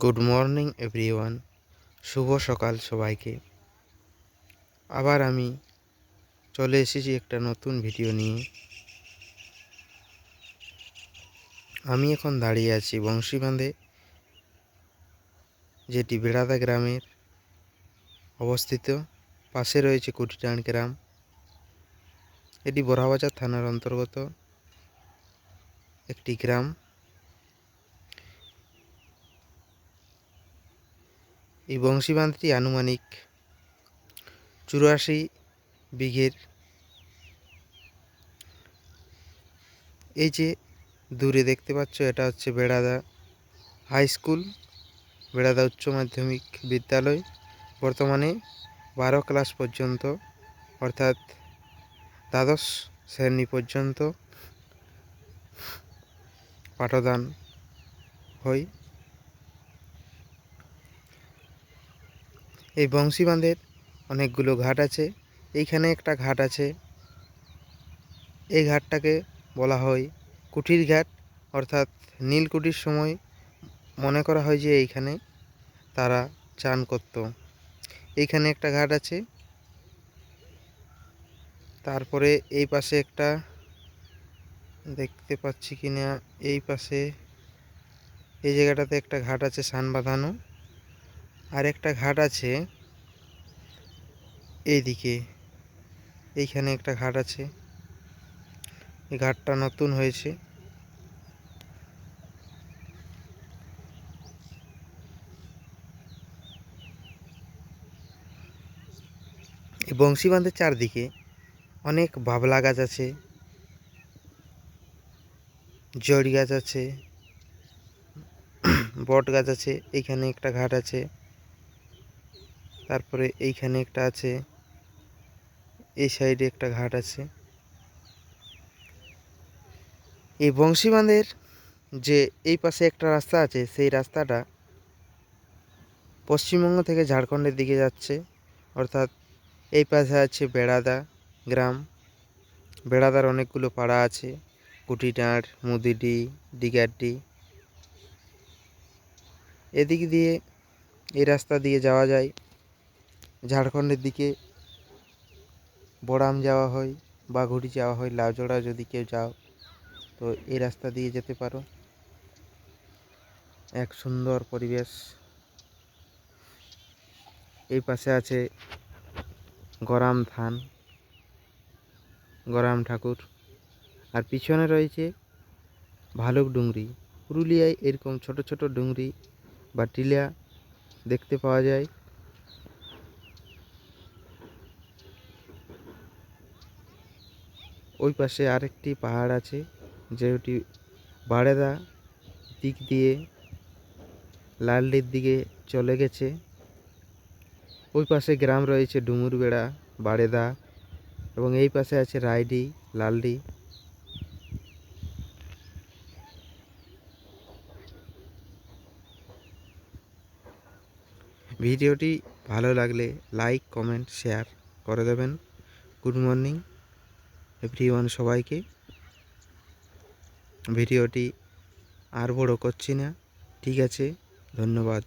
Good morning everyone শুভ সকাল সবাইকে। আবার আমি চলে এসেছি একটা নতুন ভিডিও নিয়ে। আমি এখন দাঁড়িয়ে আছি বংশীবাঁধে যেটি বেড়াদা গ্রামের অবস্থিত। পাশে রয়েছে কুটিটান গ্রাম। এটি বড়াবাজার থানার অন্তর্গত একটি গ্রাম। এই বংশীবাঁধটি আনুমানিক চুরাশি বিঘের এই যে দূরে দেখতে পাচ্ছ, এটা হচ্ছে বেড়াদা হাই স্কুল, বেড়াদা উচ্চ মাধ্যমিক বিদ্যালয়। বর্তমানে বারো ক্লাস পর্যন্ত, অর্থাৎ দ্বাদশ শ্রেণি পর্যন্ত পাঠদান হয়। এই বংশী বাঁধের অনেকগুলো ঘাট আছে। এইখানে একটা ঘাট আছে। এই ঘাটটাকে বলা হয় কুঠির ঘাট। অর্থাৎ নীলকুঠির সময় মনে করা হয় যে এইখানে তারা চান করত। এইখানে একটা ঘাট আছে। তারপরে এই পাশে একটা দেখতে পাচ্ছি কি না এই পাশে, এই জায়গাটাতে একটা ঘাট আছে সান বাঁধানো। আর একটা ঘাট আছে। এইদিকে, এইখানে একটা ঘাট আছে। এই ঘাটটা নতুন হয়েছে। এই বংশীবাঁধের চারদিকে অনেক বাবলা গাছ আছে। জড়ি গাছ আছে। বট গাছ আছে। এইখানে একটা ঘাট আছে। তারপরে এইখানে একটা আছে, এই সাইডে একটা ঘাট আছে। এই বংশীবাঁধের যে এই পাশে একটা রাস্তা আছে, সেই রাস্তাটা পশ্চিমবঙ্গ থেকে ঝাড়খণ্ডের দিকে যাচ্ছে। অর্থাৎ এই পাশে আছে বেড়াদা গ্রাম। বেড়াদার অনেকগুলো পাড়া আছে কুটিডাঁড় মুদিডি দিগাড্ডি এদিক দিয়ে এই রাস্তা দিয়ে যাওয়া যায়। ঝাড়খণ্ডের দিকে বড়াম যাওয়া হয়, বাঘুড়ি যাওয়া হয়, লাউজোড়া যদি কেউ যাও, তো এই রাস্তা দিয়ে যেতে পারো। এক সুন্দর পরিবেশ। এই পাশে আছে গরাম থান, গরাম ঠাকুর। আর পিছনে রয়েছে ভালুক ডুংরি। পুরুলিয়ায় এরকম ছোট ছোট ডুংরি বা টিলা দেখতে পাওয়া যায়। ওই পাশে আরেকটি পাহাড় আছে, যেটি বাড়েদা দিক দিয়ে লালডির দিকে চলে গেছে। ওই পাশে গ্রাম রয়েছে ডুমুরবেড়া বাড়েদা এবং এই পাশে আছে রায়ডি লালডি। ভিডিওটি ভালো লাগলে লাইক, কমেন্ট, শেয়ার করে দেবেন। Good morning. এভরিওয়ান সবাইকে। ভিডিওটি আর বড় করছি না। ঠিক আছে ধন্যবাদ।